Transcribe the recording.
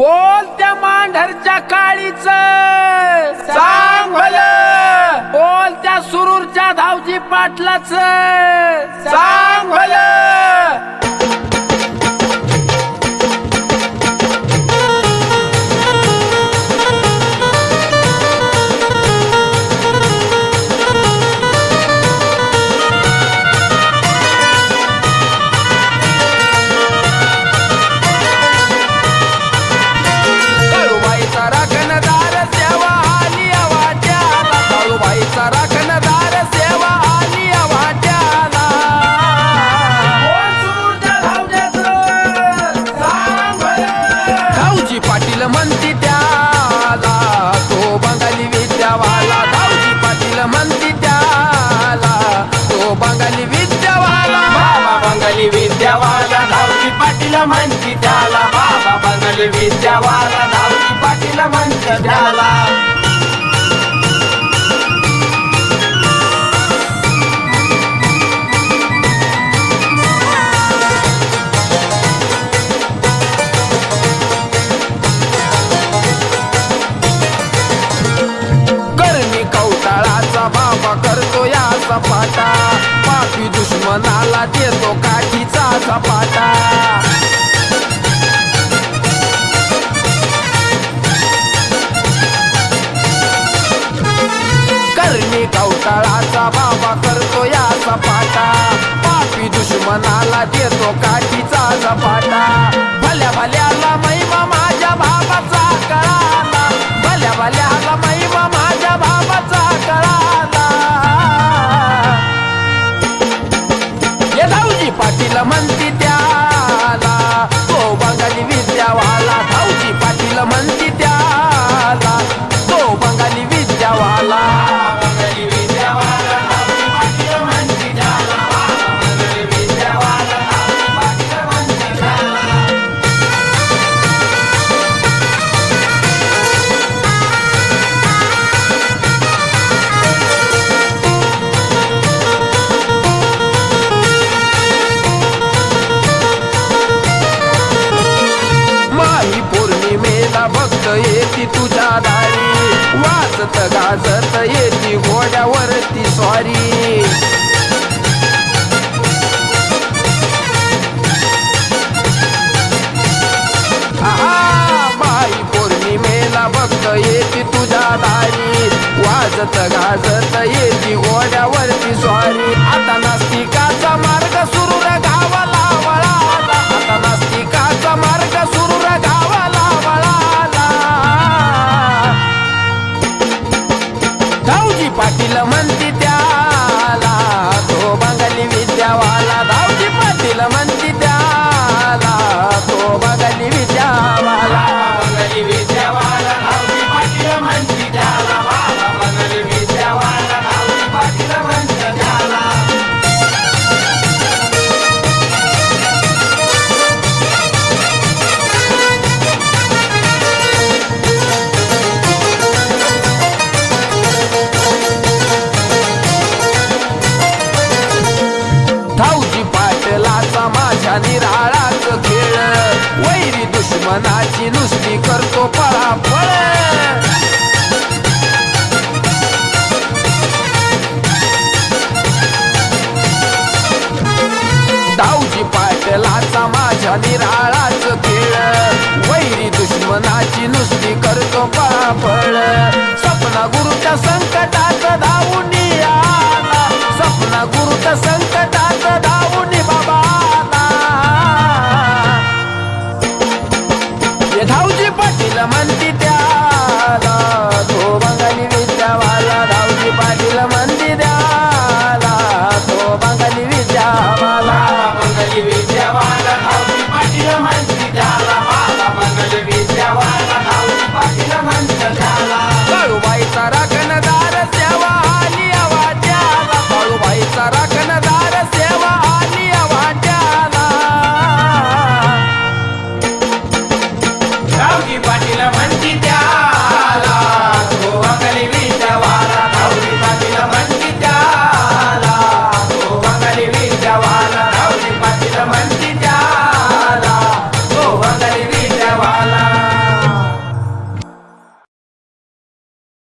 बोल त्या मांढरच्या काळीच. सांग बोल त्या सुरूरच्या धावजी पाटलाच. सांग विद्यावाला धावती पाटील म्हणती त्याला बाबा बनले विद्यावाला धावती पाटील म्हणत त्याला. करतो या सपा तुला देतो काठीचा झपाटा. करणे कवटाळाचा बाबा करतो या सपाटा. पापी दुश्मनाला देतो काठी येती तुझ्या दारी. वाचत गाजत येती घोड्यावरती स्वारी बाई पौर्णिमेला भक्त येती तुझ्या दारी. वाजत गाजत येती घोड्यावरती स्वारी आता नास्तिकाचा मा trabalho.